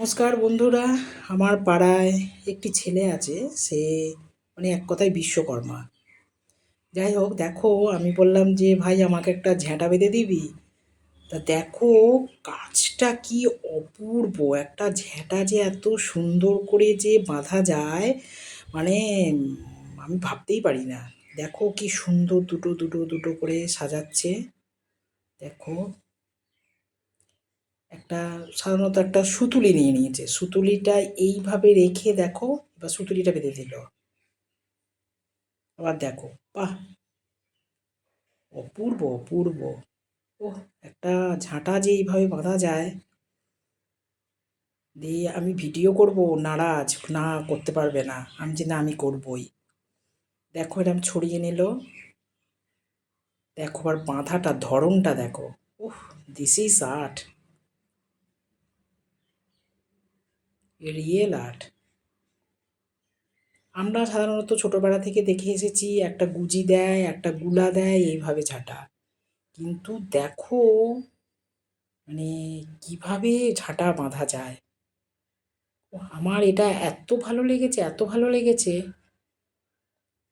নমস্কার বন্ধুরা, আমার পাড়ায় একটি ছেলে আছে, সে মানে এক কথায় বিশ্বকর্মা। যাই হোক, দেখো, আমি বললাম যে, ভাই, আমাকে একটা ঝ্যাঁটা বেঁধে দিবি? তা দেখো, কাজটা কি অপূর্ব। একটা ঝ্যাঁটা যে এত সুন্দর করে যে বাঁধা যায় মানে আমি ভাবতেই পারি না। দেখো, কি সুন্দর দুটো দুটো দুটো করে সাজাচ্ছে। দেখো একটা, সাধারণত একটা সুতুলি নিয়ে নিয়েছে। সুতুলিটা এইভাবে রেখে দেখো, এবার সুতুলিটা বেঁধে দিল। আবার দেখো, বাহ! অপূর্ব অপূর্ব। ওহ, একটা ঝাঁটা যে এইভাবে বাঁধা যায়, দিয়ে আমি ভিডিও করব, নারাজ, না, করতে পারবে না। আমি যে, না, আমি করবই। দেখো এরকম ছড়িয়ে নিল। দেখো আর বাঁধাটা, ধরনটা দেখো। ওহ this is art real art. আমরা সাধারণত ছোটোবেলা থেকে দেখে এসেছি, একটা গুজি দেয়, একটা গুলা দেয়, এইভাবে ঝাঁটা। কিন্তু দেখো মানে কীভাবে ঝাঁটা বাঁধা যায়? আমার এটা এত ভালো লেগেছে, এত ভালো লেগেছে